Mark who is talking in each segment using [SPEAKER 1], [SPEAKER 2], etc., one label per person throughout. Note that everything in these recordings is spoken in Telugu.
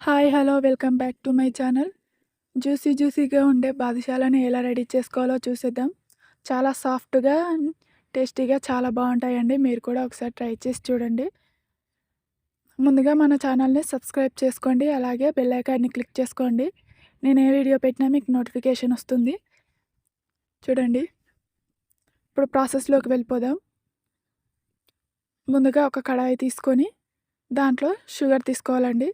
[SPEAKER 1] Hi hello welcome back to my channel juicy జ్యూసీగా ఉండే బాదుషాలను ఎలా రెడీ చేసుకోవాలో చూసేద్దాం. చాలా సాఫ్ట్గా టేస్టీగా చాలా బాగుంటాయండి. మీరు కూడా ఒకసారి ట్రై చేసి చూడండి. ముందుగా మన ఛానల్ని సబ్స్క్రైబ్ చేసుకోండి. అలాగే బెల్ ఐకాన్ని క్లిక్ చేసుకోండి. నేను ఏ వీడియో పెట్టినా మీకు నోటిఫికేషన్ వస్తుంది. చూడండి. ఇప్పుడు ప్రాసెస్లోకి వెళ్ళిపోదాం. ముందుగా ఒక కడాయి తీసుకొని దాంట్లో షుగర్ తీసుకోవాలండి.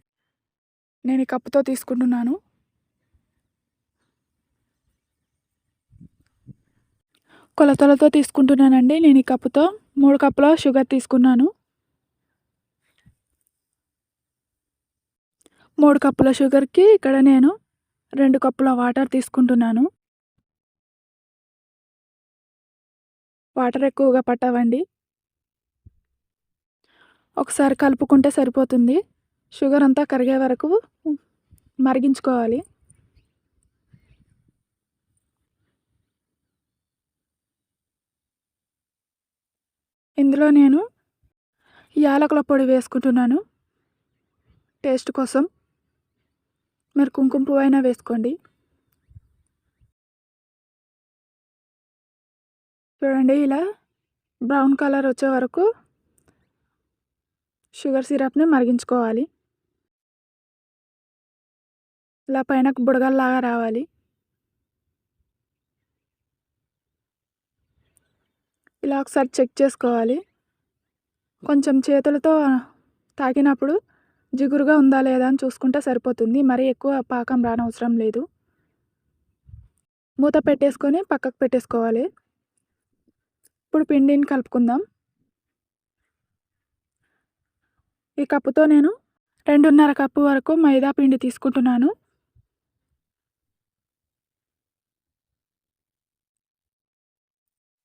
[SPEAKER 1] నేను ఈ కప్పుతో తీసుకుంటున్నాను. కొలతలతో తీసుకుంటున్నానండి. నేను ఈ కప్పుతో మూడు కప్పుల షుగర్ తీసుకున్నాను. మూడు కప్పుల షుగర్కి ఇక్కడ నేను రెండు కప్పుల వాటర్ తీసుకుంటున్నాను. వాటర్ ఎక్కువగా పట్టవండి. ఒకసారి కలుపుకుంటే సరిపోతుంది. షుగర్ అంతా కరిగే వరకు మరిగించుకోవాలి. ఇందులో నేను యాలకుల పొడి వేసుకుంటున్నాను. టేస్ట్ కోసం మీరు కుంకుమ పువ్వు అయినా వేసుకోండి. చూడండి ఇలా బ్రౌన్ కలర్ వచ్చే వరకు షుగర్ సిరప్ని మరిగించుకోవాలి. ఇలా పైన బుడగల్లాగా రావాలి. ఇలా ఒకసారి చెక్ చేసుకోవాలి. కొంచెం చేతులతో తాకినప్పుడు జిగురుగా ఉందా లేదా అని చూసుకుంటే సరిపోతుంది. మరీ ఎక్కువ పాకం రానవసరం లేదు. మూత పెట్టేసుకొని పక్కకు పెట్టేసుకోవాలి. ఇప్పుడు పిండిని కలుపుకుందాం. ఈ కప్పుతో నేను రెండున్నర కప్పు వరకు మైదా పిండి తీసుకుంటున్నాను.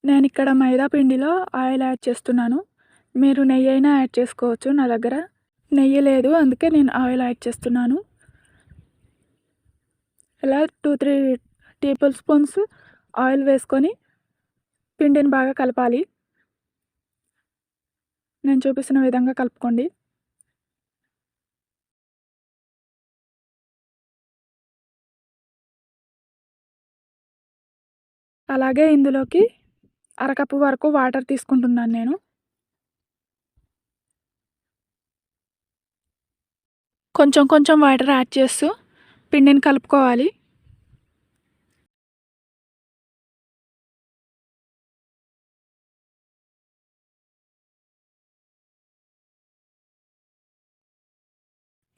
[SPEAKER 1] నేను ఇక్కడ మైదా పిండిలో ఆయిల్ యాడ్ చేస్తున్నాను. మీరు నెయ్యి అయినా యాడ్ చేసుకోవచ్చు నా దగ్గర. నెయ్యి లేదు అందుకే నేను ఆయిల్ యాడ్ చేస్తున్నాను. ఇలా two three table spoons oil వేసుకొని పిండిని బాగా కలపాలి. నేను చూపిస్తున్న విధంగా కలుపుకోండి. అలాగే ఇందులోకి అరకప్పు వరకు వాటర్ తీసుకుంటున్నాను నేను. కొంచెం కొంచెం వాటర్ యాడ్ చేస్తూ పిండిని కలుపుకోవాలి.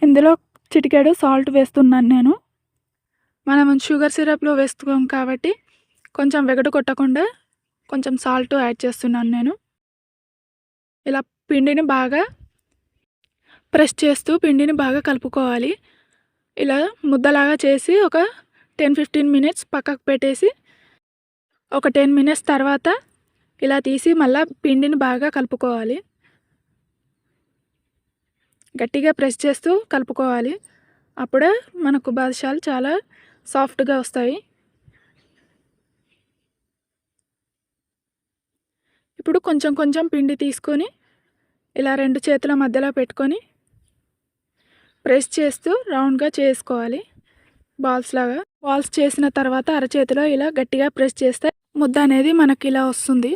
[SPEAKER 1] ఇందులో చిటికెడు సాల్ట్ వేస్తున్నాను నేను. మనం షుగర్ సిరప్లో వేస్తున్నాం కాబట్టి కొంచెం వెగడు కొట్టకుండా కొంచెం సాల్ట్ యాడ్ చేస్తున్నాను నేను. ఇలా పిండిని బాగా ప్రెస్ చేస్తూ పిండిని బాగా కలుపుకోవాలి. ఇలా ముద్దలాగా చేసి ఒక టెన్ ఫిఫ్టీన్ మినిట్స్ పక్కకు పెట్టేసి ఒక టెన్ మినిట్స్ తర్వాత ఇలా తీసి మళ్ళీ పిండిని బాగా కలుపుకోవాలి. గట్టిగా ప్రెస్ చేస్తూ కలుపుకోవాలి. అప్పుడే మనకు బాదుషాలు చాలా సాఫ్ట్గా వస్తాయి. ఇప్పుడు కొంచెం కొంచెం పిండి తీసుకొని ఇలా రెండు చేతుల మధ్యలో పెట్టుకొని ప్రెస్ చేస్తూ రౌండ్గా చేసుకోవాలి. బాల్స్ లాగా. బాల్స్ చేసిన తర్వాత అరచేతిలో ఇలా గట్టిగా ప్రెస్ చేస్తే ముద్ద అనేది మనకి ఇలా వస్తుంది.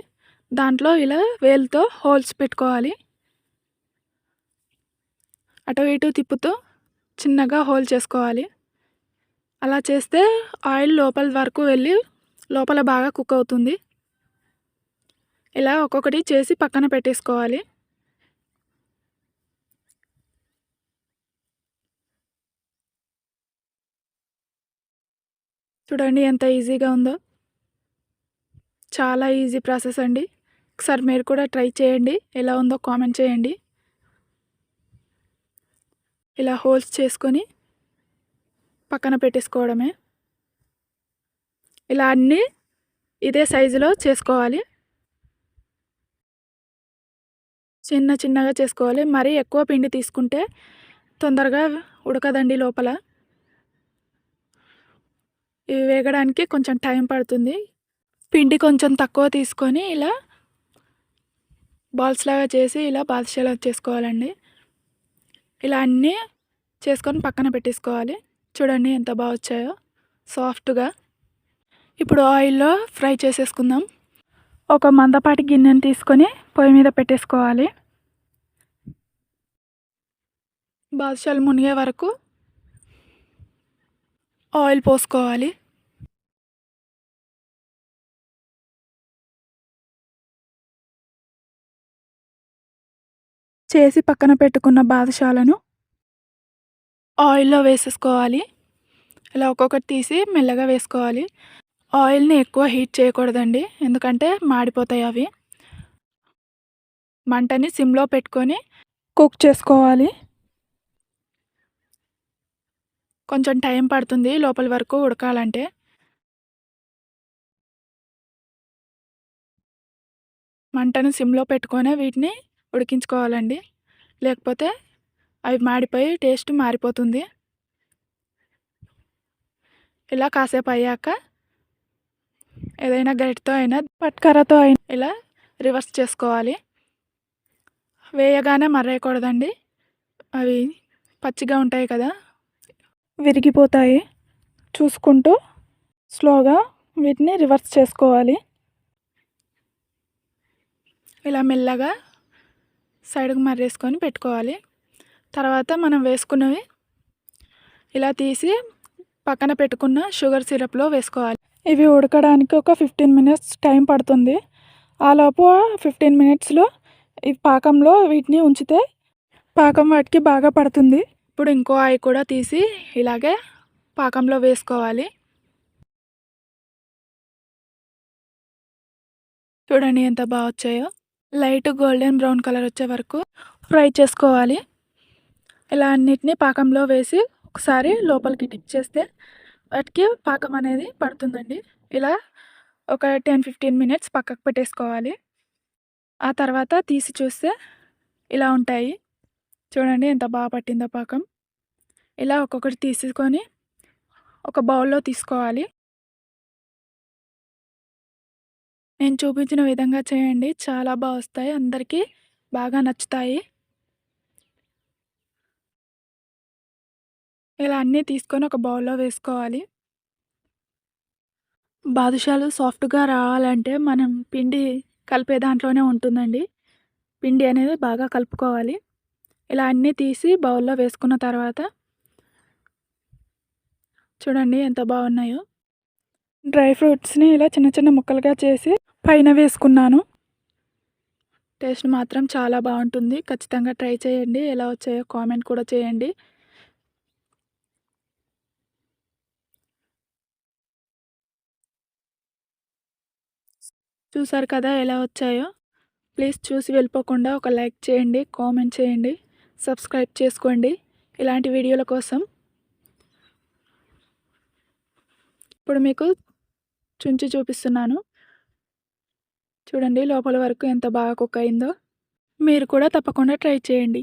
[SPEAKER 1] దాంట్లో ఇలా వేలుతో హోల్స్ పెట్టుకోవాలి. అటు ఇటు తిప్పుతూ చిన్నగా హోల్ చేసుకోవాలి. అలా చేస్తే ఆయిల్ లోపల వరకు వెళ్ళి లోపల బాగా కుక్ అవుతుంది. ఇలా ఒక్కొక్కటి చేసి పక్కన పెట్టేసుకోవాలి. చూడండి ఎంత ఈజీగా ఉందో. చాలా ఈజీ ప్రాసెస్ అండి. ఒకసారి మీరు కూడా ట్రై చేయండి. ఎలా ఉందో కామెంట్ చేయండి. ఇలా హోల్స్ చేసుకొని పక్కన పెట్టేసుకోవడమే. ఇలా అన్నీ ఇదే సైజులో చేసుకోవాలి. చిన్న చిన్నగా చేసుకోవాలి. మరీ ఎక్కువ పిండి తీసుకుంటే తొందరగా ఉడకదండి లోపల. ఇవి వేగడానికి కొంచెం టైం పడుతుంది. పిండి కొంచెం తక్కువ తీసుకొని ఇలా బాల్స్ లాగా చేసి ఇలా బాదుషాలు చేసుకోవాలండి. ఇలా అన్నీ చేసుకొని పక్కన పెట్టేసుకోవాలి. చూడండి ఎంత బాగా వచ్చాయో. సాఫ్ట్గా. ఇప్పుడు ఆయిల్లో ఫ్రై చేసేసుకుందాం. ఒక మందపాటి గిన్నెను తీసుకొని పొయ్యి మీద పెట్టేసుకోవాలి. బాదుషాలు మునిగే వరకు ఆయిల్ పోసుకోవాలి. చేసి పక్కన పెట్టుకున్న బాదుషాలను ఆయిల్లో వేసేసుకోవాలి. ఇలా ఒక్కొక్కటి తీసి మెల్లగా వేసుకోవాలి. ఆయిల్ని ఎక్కువ హీట్ చేయకూడదండి. ఎందుకంటే మాడిపోతాయి అవి. మంటని సిమ్లో పెట్టుకొని కుక్ చేసుకోవాలి. కొంచెం టైం పడుతుంది లోపల వరకు ఉడకాలంటే. మంటను సిమ్లో పెట్టుకొని వీటిని ఉడికించుకోవాలండి. లేకపోతే అవి మాడిపోయి టేస్ట్ మారిపోతుంది. ఇలా కాసేపు అయ్యాక ఏదైనా గరిటతో అయినా పట్కరతో అయినా ఇలా రివర్స్ చేసుకోవాలి. వేయగానే మర్రేయకూడదండి. అవి పచ్చిగా ఉంటాయి కదా విరిగిపోతాయి. చూసుకుంటూ స్లోగా వీటిని రివర్స్ చేసుకోవాలి. ఇలా మెల్లగా సైడ్కి మర్రేసుకొని పెట్టుకోవాలి. తర్వాత మనం వేసుకున్నవి ఇలా తీసి పక్కన పెట్టుకున్న షుగర్ సిరప్లో వేసుకోవాలి. ఇవి ఉడకడానికి ఒక ఫిఫ్టీన్ మినిట్స్ టైం పడుతుంది. ఆలోపు ఫిఫ్టీన్ మినిట్స్లో ఈ పాకంలో వీటిని ఉంచితే పాకం వాటికి బాగా పడుతుంది. ఇప్పుడు ఇంకో ఆయి కూడా తీసి ఇలాగే పాకంలో వేసుకోవాలి. చూడండి ఎంత బాగా వచ్చాయో. లైట్ గోల్డెన్ బ్రౌన్ కలర్ వచ్చే వరకు ఫ్రై చేసుకోవాలి. ఇలా అన్నిటినీ పాకంలో వేసి ఒకసారి లోపలికి టిప్ చేస్తే వాటికి పాకం అనేది పడుతుందండి. ఇలా ఒక టెన్ ఫిఫ్టీన్ మినిట్స్ పక్కకు పెట్టేసుకోవాలి. ఆ తర్వాత తీసి చూస్తే ఇలా ఉంటాయి. చూడండి ఎంత బాగా పట్టిందో పాకం. ఇలా ఒక్కొక్కటి తీసుకొని ఒక బౌల్లో తీసుకోవాలి. నేను చూపించిన విధంగా చేయండి. చాలా బాగా వస్తాయి. అందరికీ బాగా నచ్చుతాయి. ఇలా అన్నీ తీసుకొని ఒక బౌల్లో వేసుకోవాలి. బాదుషాలు సాఫ్ట్గా రావాలంటే మనం పిండి కలిపే దాంట్లోనే ఉంటుందండి. పిండి అనేది బాగా కలుపుకోవాలి. ఇలా అన్నీ తీసి బౌల్లో వేసుకున్న తర్వాత చూడండి ఎంత బాగున్నాయో. డ్రై ఫ్రూట్స్ని ఇలా చిన్న చిన్న ముక్కలుగా చేసి పైన వేసుకున్నాను. టేస్ట్ మాత్రం చాలా బాగుంటుంది. ఖచ్చితంగా ట్రై చేయండి. ఎలా వచ్చాయో కామెంట్ కూడా చేయండి. చూసారు కదా ఎలా వచ్చాయో? ప్లీజ్ చూసి వెళ్ళిపోకుండా ఒక లైక్ చేయండి కామెంట్ చేయండి సబ్స్క్రైబ్ చేసుకోండి ఇలాంటి వీడియోల కోసం. ఇప్పుడు మీకు చుంచి చూపిస్తున్నాను. చూడండి లోపల వరకు ఎంత బాగా కుక్ అయిందో. మీరు కూడా తప్పకుండా ట్రై చేయండి.